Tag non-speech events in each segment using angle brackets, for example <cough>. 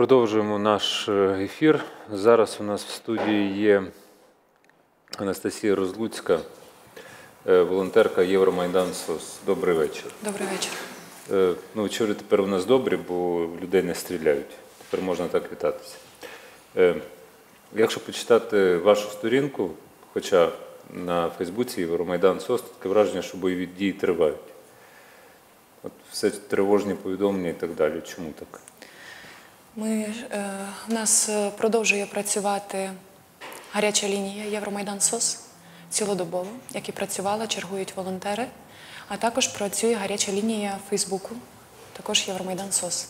Продовжуємо наш е, ефір. Зараз у нас в студії є Анастасія Розлуцька, е, волонтерка Євромайдан СОС. Добрий вечір. Добрий вечір. Е, Ну, вечори тепер у нас добрі, бо людей не стріляють. Тепер можна так вітатися. Якщо почитати вашу сторінку, хоча на Фейсбуці Євромайдан СОС, таке враження, що бойові дії тривають. От все тривожні повідомлення і так далі. Чому так? Ми, е, у нас е, продовжує працювати гаряча лінія Євромайдан СОС цілодобово, як і працювала, чергують волонтери. А також працює гаряча лінія Фейсбуку, також Євромайдан СОС.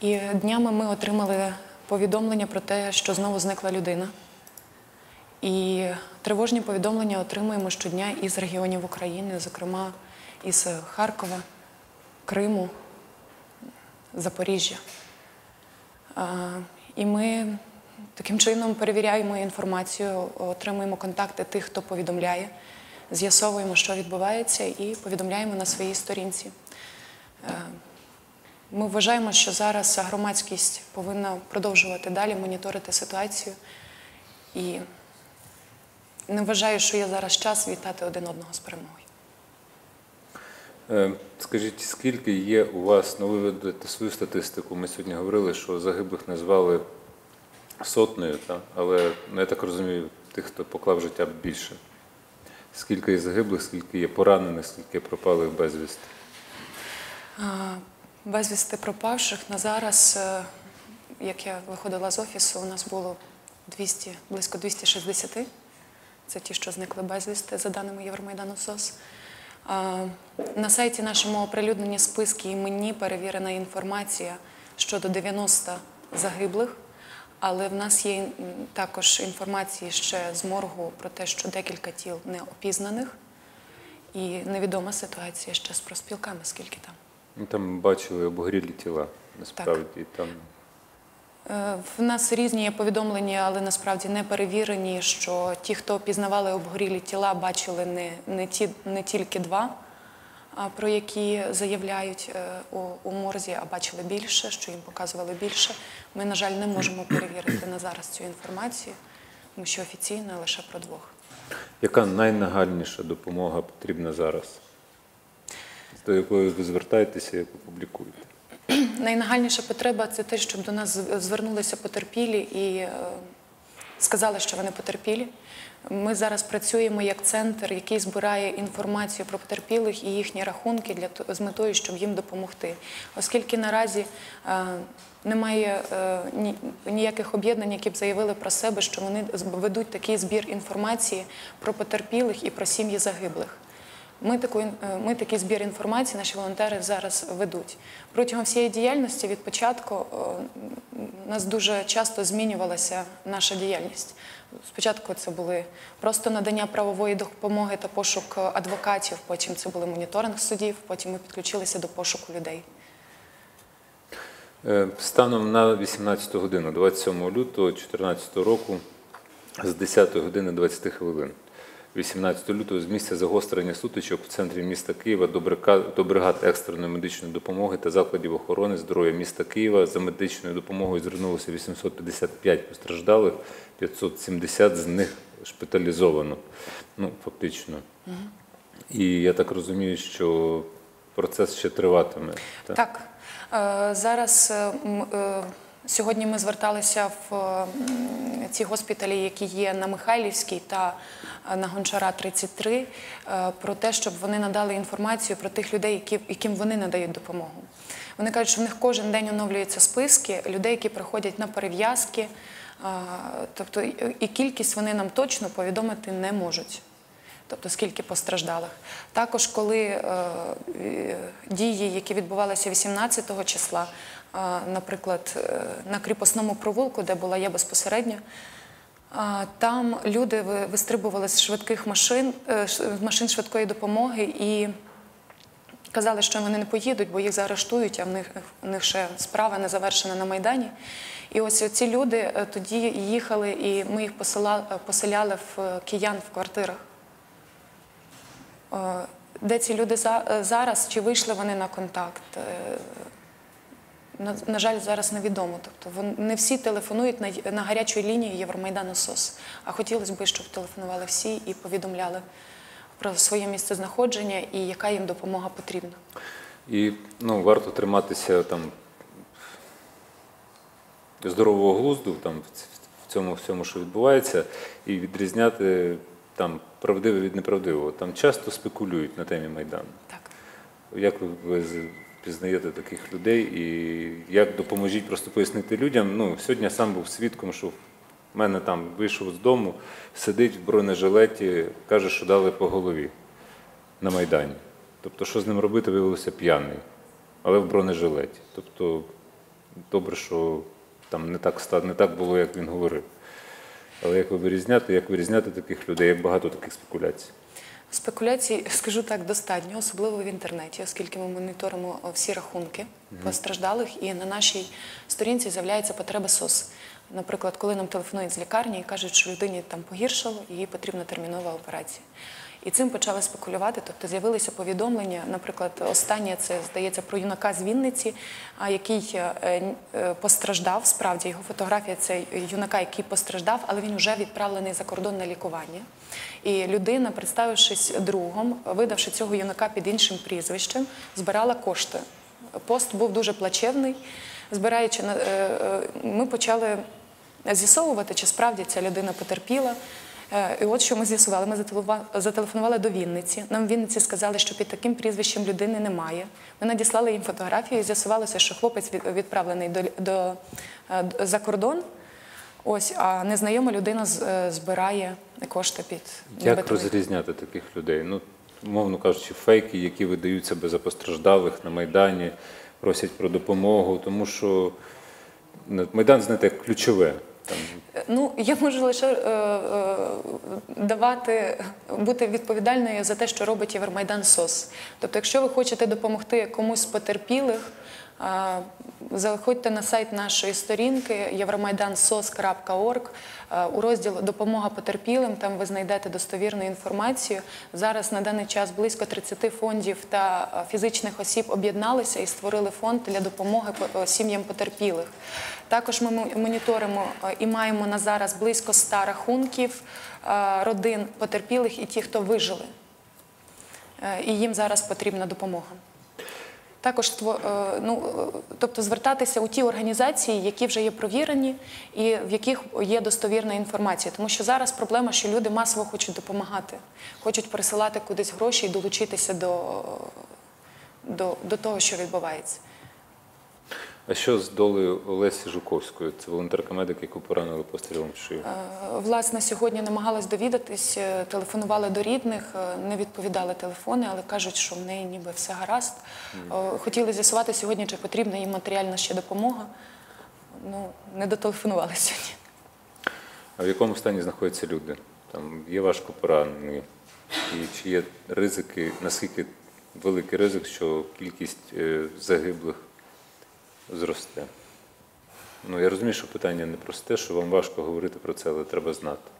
І днями ми отримали повідомлення про те, що знову зникла людина. І тривожні повідомлення отримуємо щодня із регіонів України, зокрема із Харкова, Криму, Запоріжжя. І ми таким чином перевіряємо інформацію, отримуємо контакти тих, хто повідомляє, з'ясовуємо, що відбувається, і повідомляємо на своїй сторінці. Е, Ми вважаємо, що зараз громадськість повинна продовжувати далі моніторити ситуацію. І не вважаю, що є зараз час вітати один одного з перемогою. Е, Скажіть, скільки є у вас, ну ви ведете свою статистику, ми сьогодні говорили, що загиблих назвали сотнею, та? але ну, я так розумію, тих, хто поклав життя більше. Скільки є загиблих, скільки є поранених, скільки пропалих безвісти? Безвісти пропавших на зараз, е, як я виходила з офісу, у нас було 200, близько 260. Це ті, що зникли безвісти, за даними Євромайдану СОС. На сайті нашому оприлюднені списки іменні перевірена інформація щодо 90 загиблих, але в нас є також інформації ще з моргу про те, що декілька тіл не опізнаних, і невідома ситуація ще з проспілками, скільки там. Там бачили обгорілі тіла, насправді. Там Е, В нас різні повідомлення, але насправді не перевірені, що ті, хто пізнавали обгорілі тіла, бачили не, не, ті, не тільки два, про які заявляють е, у, у морзі, а бачили більше, що їм показували більше. Ми, на жаль, не можемо перевірити на зараз цю інформацію, тому що офіційно лише про двох. яка найнагальніша допомога потрібна зараз? До якої ви звертаєтеся, яку публікуєте? Найнагальніша потреба це те, щоб до нас звернулися потерпілі і е, сказали, що вони потерпілі. Ми зараз працюємо як центр, який збирає інформацію про потерпілих і їхні рахунки для з метою, щоб їм допомогти. Оскільки наразі е, немає е, ні- ніяких об'єднань, які б заявили про себе, що вони ведуть такий збір інформації про потерпілих і про сім'ї загиблих. Ми, таку, е, ми такий збір інформації, наші волонтери зараз ведуть. Протягом всієї діяльності від початку е, у нас дуже часто змінювалася наша діяльність. Спочатку це були просто надання правової допомоги та пошук е, адвокатів, потім це були моніторинг судів, потім ми підключилися до пошуку людей. Е, Станом на 18 годину, 27 лютого 2014 року, з 10 години 20 хвилин. 18 лютого з місця загострення сутичок в центрі міста Києва до бригад екстреної медичної допомоги та закладів охорони здоров'я міста Києва за медичною допомогою звернулося 855 постраждалих, 570 з них шпиталізовано. Ну, фактично. І я так розумію, що процес ще триватиме. так? Так, Е, зараз е, е, сьогодні ми зверталися в ці госпіталі, які є на Михайлівській та е, на Гончара 33, е, про те, щоб вони надали інформацію про тих людей, яким вони надають допомогу. Вони кажуть, що в них кожен день оновлюються списки людей, які приходять на перев'язки. е, Тобто і- кількість вони нам точно повідомити не можуть тобто скільки постраждалих. Також, коли е, дії, які відбувалися 18 числа, наприклад, е, на кріпосному провулку, де була я безпосередньо, там люди вистрибували з швидких машин, е, машин швидкої допомоги і казали, що вони не поїдуть, бо їх заарештують, а в них, в них ще справа не завершена на Майдані. І ось ці люди е, тоді їхали, і ми їх посила- поселяли в киян в квартирах. Де ці люди зараз, чи вийшли вони на контакт? На, на жаль, зараз невідомо. Тобто не всі телефонують на, на гарячій лінії Євромайдану СОС. А хотілося б, щоб телефонували всі і повідомляли про своє місце знаходження і яка їм допомога потрібна. І ну, варто триматися там здорового глузду там, в цьому всьому, що відбувається, і відрізняти там правдиве від неправдивого. Там часто спекулюють на темі Майдану. Так. Як ви, пізнаєте таких людей і як допоможіть просто пояснити людям? Ну, сьогодні я сам був свідком, що в мене там вийшов з дому, сидить в бронежилеті, каже, що дали по голові на Майдані. Тобто, що з ним робити, виявилося п'яний, але в бронежилеті. Тобто, добре, що там не так, не так було, як він говорив. Але як ви вирізняти, як вирізняти таких людей, як багато таких спекуляцій? Спекуляцій, <laughs> скажу так, достатньо, особливо в інтернеті, оскільки ми моніторимо всі рахунки постраждалих, і на нашій сторінці з'являється потреба СОС. Наприклад, коли нам телефонують з лікарні і кажуть, що людині там погіршало, їй потрібна термінова операція. І цим почали спекулювати, тобто з'явилися повідомлення. Наприклад, останнє це здається про юнака з Вінниці, який е, е, постраждав. Справді його фотографія це юнака, який постраждав, але він вже відправлений за кордон на лікування. І людина, представившись другом, видавши цього юнака під іншим прізвищем, збирала кошти. Пост був дуже плачевний. Збираючи е, е, ми почали з'ясовувати, чи справді ця людина потерпіла. Е, І от що ми з'ясували. Ми зателефонували до Вінниці. Нам в Вінниці сказали, що під таким прізвищем людини немає. Ми надіслали їм фотографію і з'ясувалося, що хлопець відправлений до, до, е, д- за кордон. Ось, а незнайома людина е, збирає кошти під Як розрізняти таких людей? Ну, умовно кажучи, фейки, які видають себе за постраждалих на Майдані, просять про допомогу, тому що ну, Майдан, знаєте, ключове. Там, Ну, я можу лише е, е, давати, бути відповідальною за те, що робить Євромайдан СОС. Тобто, якщо ви хочете допомогти комусь з потерпілих, е, заходьте на сайт нашої сторінки євромайдансос.орг е, у розділ Допомога потерпілим. Там ви знайдете достовірну інформацію. Зараз на даний час близько 30 фондів та фізичних осіб об'єдналися і створили фонд для допомоги сім'ям потерпілих. Також ми моніторимо і маємо на зараз близько 100 рахунків родин потерпілих і ті, хто вижили. Е, І їм зараз потрібна допомога. Також е, ну, е, тобто звертатися у ті організації, які вже є провірені і в яких є достовірна інформація. Тому що зараз проблема, що люди масово хочуть допомагати, хочуть пересилати кудись гроші і долучитися до, до, до того, що відбувається. А що з долею Олесі Жуковської? Це волонтерка медик, яку поранили пострілом в шию. Е, Власне, сьогодні намагалась довідатись, е, телефонували до рідних, е, не відповідали телефони, але кажуть, що в неї ніби все гаразд. Хотіли з'ясувати сьогодні, чи потрібна їм матеріальна ще допомога. Ну, не дотелефонували сьогодні. А в якому стані знаходяться люди? Там є важко поранені, і чи є ризики, наскільки великий ризик, що кількість загиблих зросте? Ну, я розумію, що питання не просте, що вам важко говорити про це, але треба знати.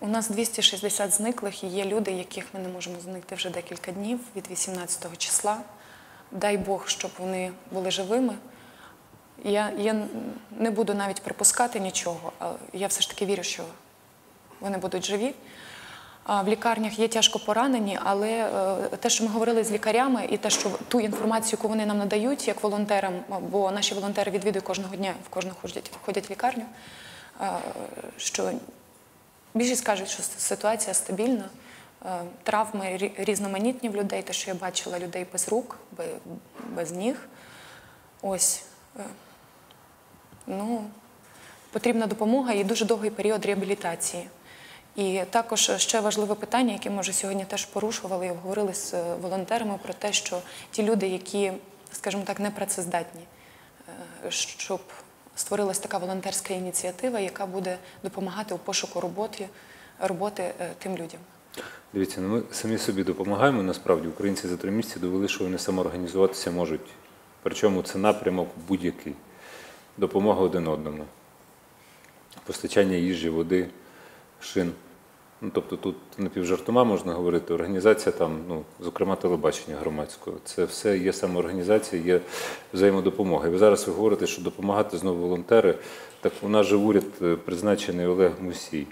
У нас 260 зниклих і є люди, яких ми не можемо знайти вже декілька днів від 18 числа. Дай Бог, щоб вони були живими. Я, я не буду навіть припускати нічого, але я все ж таки вірю, що вони будуть живі. В лікарнях є тяжко поранені, але е, те, що ми говорили з лікарями, і те, що ту інформацію, яку вони нам надають як волонтерам, бо наші волонтери відвідують кожного дня, в кожну ходять, ходять в лікарню, е, що Більшість кажуть, що ситуація стабільна. Е, Травми різноманітні в людей, те, що я бачила людей без рук, без ніг. Ось. Ну, потрібна допомога і дуже довгий період реабілітації. І також ще важливе питання, яке ми вже сьогодні теж порушували і обговорили з е, волонтерами про те, що ті люди, які, скажімо так, непрацездатні, е, щоб створилась така волонтерська ініціатива, яка буде допомагати у пошуку роботи, роботи е, тим людям. Дивіться, ну ми самі собі допомагаємо. Насправді українці за три місяці довели, що вони самоорганізуватися можуть. Причому це напрямок будь-який. Допомога один одному. Постачання їжі, води, шин. Ну, тобто тут напівжартома можна говорити, організація там, ну, зокрема, телебачення громадського. Це все є самоорганізація, є взаємодопомога. І ви зараз ви говорите, що допомагати знову волонтери. Так у нас же в уряд е, призначений Олег Мусій,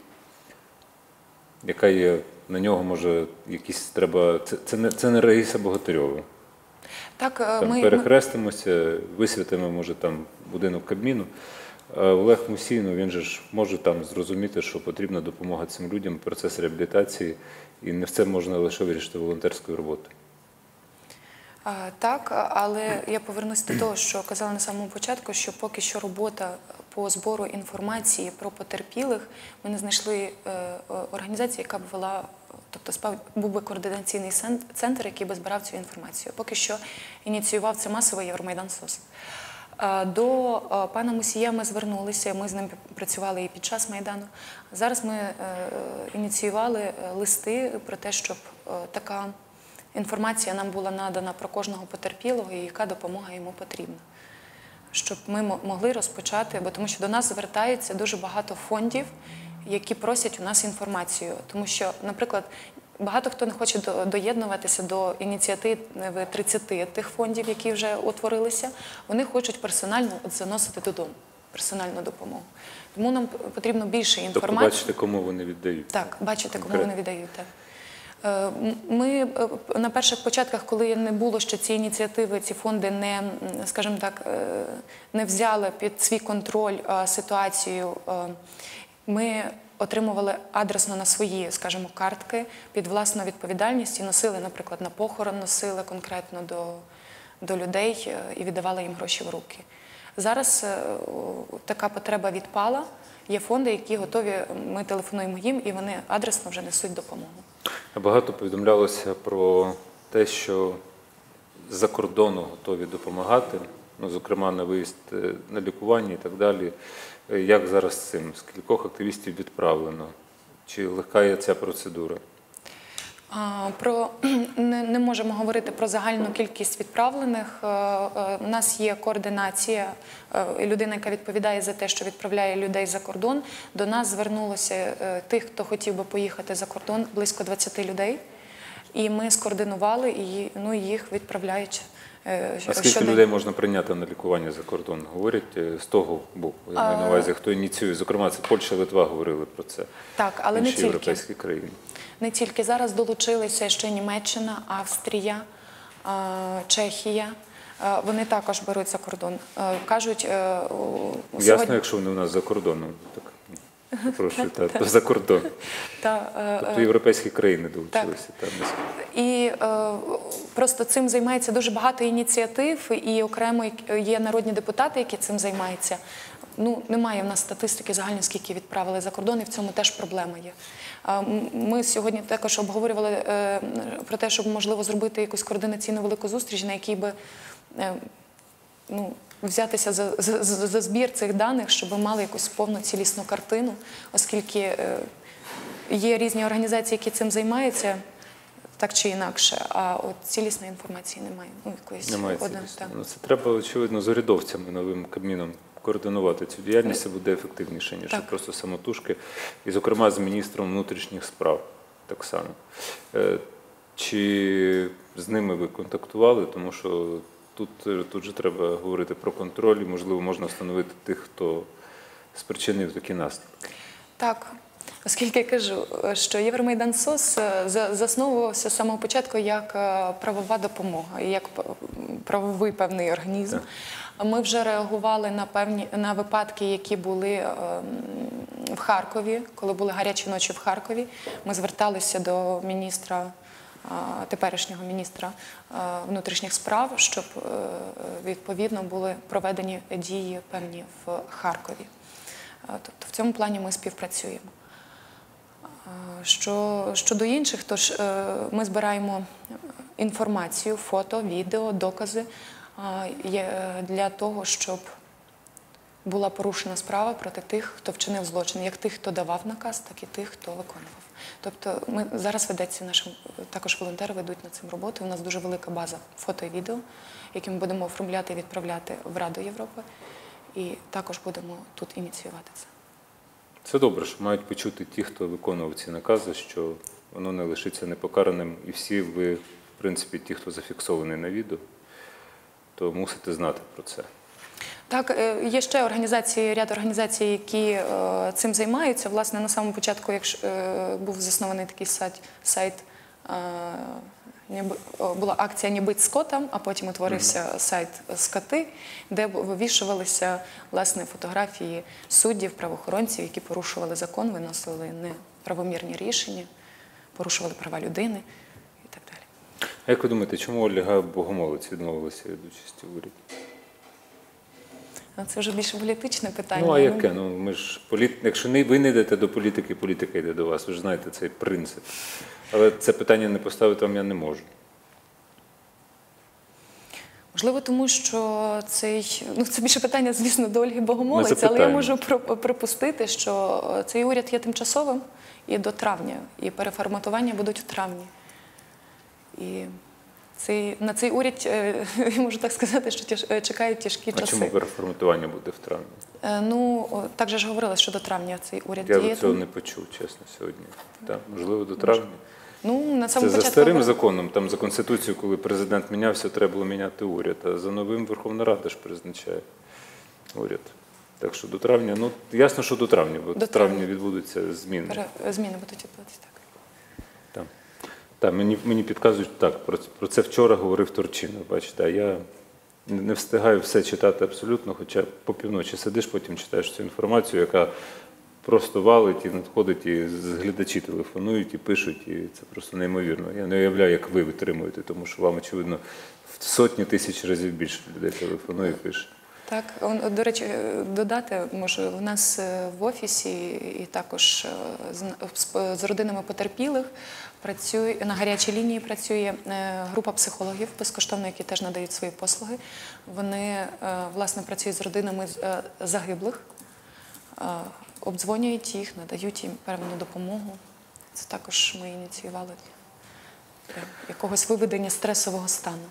яка є на нього може якісь треба. Це, це не це не Раїса Богатирьова. Так, е, Там ми, ми, перехрестимося, висвітимо, може, там будинок Кабміну. А Олег Мусій, ну, він же ж може там зрозуміти, що потрібна допомога цим людям, процес реабілітації, і не все можна лише вирішити волонтерською роботою. Так, але я повернусь до того, що казала на самому початку, що поки що робота по збору інформації про потерпілих, ми не знайшли е, е, організації, яка б вела, тобто був би координаційний центр, який би збирав цю інформацію. Поки що ініціював це масовий Євромайдан СОС. Е, До е, пана Мусія ми звернулися, ми з ним працювали і під час Майдану. Зараз ми е, ініціювали листи про те, щоб така інформація нам була надана про кожного потерпілого і яка допомога йому потрібна. Щоб ми могли розпочати, бо тому що до нас звертається дуже багато фондів, які просять у нас інформацію. Тому що, наприклад, багато хто не хоче доєднуватися до ініціативи 30 тих фондів, які вже утворилися. Вони хочуть персонально от заносити додому персональну допомогу. Тому нам потрібно більше Тобто інформації. бачите, кому вони віддають. Так, бачите, кому вони віддають. Так. Е, Ми е, на перших початках, коли не було ще ці ініціативи, ці фонди не, скажімо так, е, не взяли під свій контроль е, ситуацію, е, ми отримували адресно на свої, скажімо, картки під власну відповідальність і носили, наприклад, на похорон, носили конкретно до, до людей е, і віддавали їм гроші в руки. Зараз е, така потреба відпала. Є фонди, які готові. Ми телефонуємо їм, і вони адресно вже несуть допомогу. Багато повідомлялося про те, що з-за кордону готові допомагати, ну, зокрема на виїзд е, на лікування і так далі. Як зараз з цим? Скількох активістів відправлено? Чи легка є ця процедура? Про <clears throat> не, не можемо говорити про загальну кількість відправлених. Е, е, У нас є координація. е, Людина, яка відповідає за те, що відправляє людей за кордон. До нас звернулося тих, хто хотів би поїхати за кордон, близько 20 людей. І ми скоординували і ну, їх відправляють А скільки щоденно. людей можна прийняти на лікування за кордон? Говорять е, з того боку. Я маю на увазі, хто ініціює. Зокрема, це Польща, Литва говорили про це. Так, але не тільки. європейські країни. Не тільки зараз долучилися ще Німеччина, Австрія, е, Чехія. Е, Вони також беруть за кордон. Е, Кажуть, е, Ясно, якщо вони у нас за кордоном. Так, прошу, та, то за кордон. та, е, Тобто європейські країни долучилися. Там, І е, просто цим займається дуже багато ініціатив, і окремо є народні депутати, які цим займаються. Ну, немає в нас статистики загальні, скільки відправили за кордон, і в цьому теж проблема є. Ми сьогодні також обговорювали е, про те, щоб можливо зробити якусь координаційну велику зустріч, на якій би е, ну, взятися за, за, за за збір цих даних, щоб ми мали якусь повну цілісну картину, оскільки е, є різні організації, які цим займаються. Так чи інакше, а от цілісної інформації немає. Ну, якоїсь Немає один, так. Ну, це треба, очевидно, з урядовцями новим кабміном координувати цю діяльність, це буде ефективніше, ніж Так. просто самотужки. І, зокрема, з міністром внутрішніх справ так само. Е, Чи з ними ви контактували? Тому що тут, е, тут же треба говорити про контроль, і, можливо, можна встановити тих, хто спричинив такі наслідки. Так, оскільки я кажу, е, що Євромайдан СОС е, засновувався з самого початку як правова допомога, як правовий певний організм. Ми вже реагували на певні на випадки, які були в Харкові, коли були гарячі ночі в Харкові. Ми зверталися до міністра. Теперішнього міністра внутрішніх справ, щоб е, відповідно були проведені дії певні в Харкові. Тобто в цьому плані ми співпрацюємо. Що, щодо інших, то ж е, ми збираємо інформацію, фото, відео, докази е, для того, щоб була порушена справа проти тих, хто вчинив злочин, як тих, хто давав наказ, так і тих, хто виконував. Тобто ми зараз ведеться нашим також волонтери ведуть над цим роботу. У нас дуже велика база фото і відео, які ми будемо оформляти і відправляти в Раду Європи, і також будемо тут ініціювати це. Це добре, що мають почути ті, хто виконував ці накази, що воно не лишиться непокараним. І всі ви, в принципі, ті, хто зафіксований на відео, то мусите знати про це. Так, е, є ще організації, ряд організацій, які е, цим займаються. Власне, на самому початку, якщо е, був заснований такий сайт, сайт е, «Ніби- о, була акція «Не бить скотом», а потім утворився сайт «Скоти», де вивішувалися власне фотографії суддів, правоохоронців, які порушували закон, виносили неправомірні рішення, порушували права людини і так далі. А як ви думаєте, чому Ольга Богомолець відмовилася від участі в уряді? А Це вже більше політичне питання. Ну, а яке? Ну, ми ж політ... Якщо не ви не йдете до політики, політика йде до вас. Ви ж знаєте цей принцип. Але це питання не поставити вам я не можу. Можливо, тому що цей ну це більше питання, звісно, до Ольги Богомолець, але я можу припустити, що цей уряд є тимчасовим і до травня, і переформатування будуть в травні. І цей, на цей уряд, е, <laughs> можу так сказати, що тяж, е, чекають тяжкі А часи. чому переформатування буде в травні? Е, Ну, так же ж говорили, що до травня цей уряд Я діє. цього не почув, чесно, сьогодні. Так, можливо, до травня. Ну, на Це самому за старим законом, там за конституцією, коли президент мінявся, треба було міняти уряд. А за новим Верховна Рада ж призначає уряд. Так що до травня, ну ясно, що до травня, бо До травня. відбудуться зміни. Зміни будуть відбуватися. Так, так мені, мені підказують так. Про, про це вчора говорив Турчинов, бачите, а я не встигаю все читати абсолютно, хоча по півночі сидиш, потім читаєш цю інформацію, яка просто валить і надходить, і глядачі телефонують і пишуть, і це просто неймовірно. Я не уявляю, як ви витримуєте, тому що вам, очевидно, в сотні тисяч разів більше людей телефонує і пише. Так, до речі, додати може, у нас е, в офісі і також е, з родинами потерпілих працює на гарячій лінії. Працює е, група психологів безкоштовно, які теж надають свої послуги. Вони е, власне працюють з родинами е, загиблих, обдзвонюють їх, надають їм певну допомогу. Це також ми ініціювали для якогось виведення стресового стану.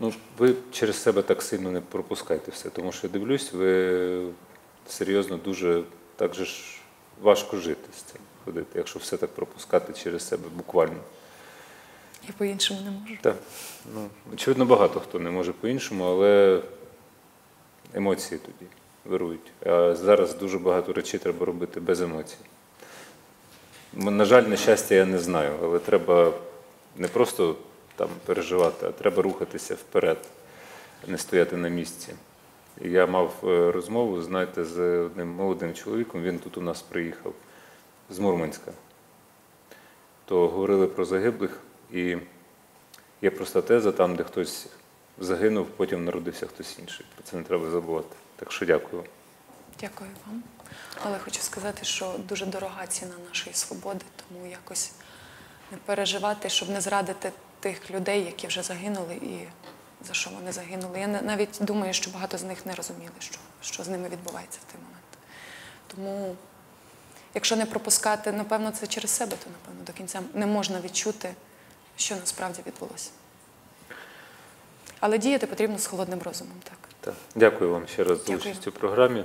Ну, ви через себе так сильно не пропускайте все, тому що я дивлюсь, ви серйозно дуже так же ж важко жити з цим ходити, якщо все так пропускати через себе буквально. Я по-іншому не можу. Так. Ну, очевидно, багато хто не може по-іншому, але емоції тоді вирують. А зараз дуже багато речей треба робити без емоцій. На жаль, на щастя, я не знаю, але треба не просто там переживати, а треба рухатися вперед, не стояти на місці. Я мав е, розмову, знаєте, з одним молодим чоловіком, він тут у нас приїхав з Мурманська. То говорили про загиблих, і є проста теза, там, де хтось загинув, потім народився хтось інший. Про це не треба забувати. Так що дякую. Дякую вам. Але хочу сказати, що дуже дорога ціна нашої свободи, тому якось не переживати, щоб не зрадити тих людей, які вже загинули і за що вони загинули. Я на- навіть думаю, що багато з них не розуміли, що, що з ними відбувається в той момент. Тому, якщо не пропускати, напевно, це через себе, то напевно до кінця не можна відчути, що насправді відбулося. Але діяти потрібно з холодним розумом, так. Так. Дякую вам ще раз за участь у програмі.